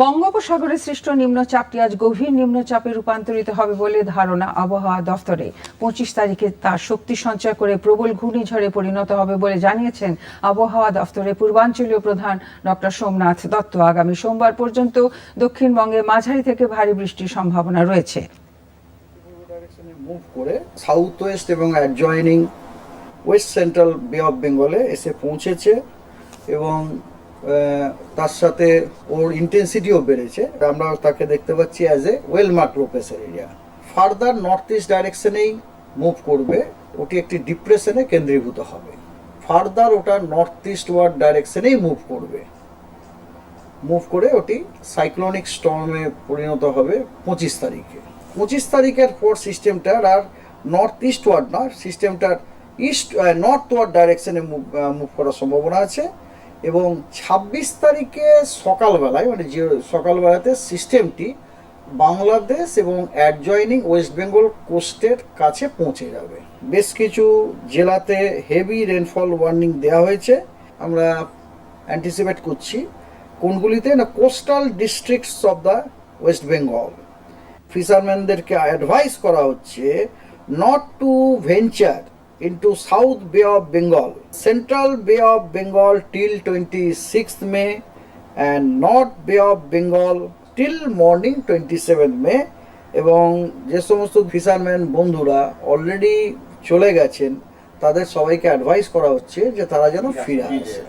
বঙ্গোপসাগরে সৃষ্ট নিম্নচাপটি আজ গভীর নিম্নচাপে রূপান্তরিত হবে বলে ধারণা আবহাওয়া দফতরে। পঁচিশ তারিখে তা শক্তি সঞ্চয় করে প্রবল ঘূর্ণিঝড়ে পরিণত হবে বলে জানিয়েছেন আবহাওয়া দফতরের পূর্বাঞ্চলীয় প্রধান ডক্টর সোমনাথ দত্ত। আগামী সোমবার পর্যন্ত দক্ষিণবঙ্গে মাঝারি থেকে ভারী বৃষ্টির সম্ভাবনা রয়েছে। করে সাউথ ওয়েস্ট এবং ওয়েস্ট সেন্ট্রাল বে অফ বেঙ্গলে এসে পৌঁছেছে এবং তার সাথে ওর ইন্টেন্সিটিও বেড়েছে। আমরা তাকে দেখতে পাচ্ছি as a well mark pressure area further north east ডাইরেকশনেই move করবে। ওটি একটি ডিপ্রেশনে কেন্দ্রীভূত হবে। ফার্দার ওটা নর্থ ইস্ট ওয়ার্ড ডাইরেকশনেই মুভ করবে। মুভ করে ওটি সাইক্লোনিক স্টর্মে পরিণত হবে পঁচিশ তারিখে। পঁচিশ তারিখের পর সিস্টেমটার আর নর্থ ইস্ট ওয়ার্ড নয় সিস্টেমটার ইস্ট নর্থ ওয়ার্ড ডাইরেকশনে মুভ মুভ করার সম্ভাবনা আছে। এবং ছাব্বিশ তারিখে সকালবেলায় মানে যে সকালবেলাতে সিস্টেমটি বাংলাদেশ এবং অ্যাডজয়নিং ওয়েস্ট বেঙ্গল কোস্টের কাছে পৌঁছে যাবে। বেশ কিছু জেলাতে হেভি রেনফল ওয়ার্নিং দেওয়া হয়েছে। আমরা অ্যান্টিসিপেট করছি কোনগুলিতে, না coastal districts of the west Bengal. ফিশারম্যানদেরকে advice করা হচ্ছে not to venture into south bay of Bengal central bay of Bengal till twenty six May and north bay of Bengal till morning twenty seven May এবং যে সমস্ত fisherman বন্ধুরা already চলে গেছেন তাদের সবাইকে অ্যাডভাইস করা হচ্ছে যে তারা যেন ফিরে আসে।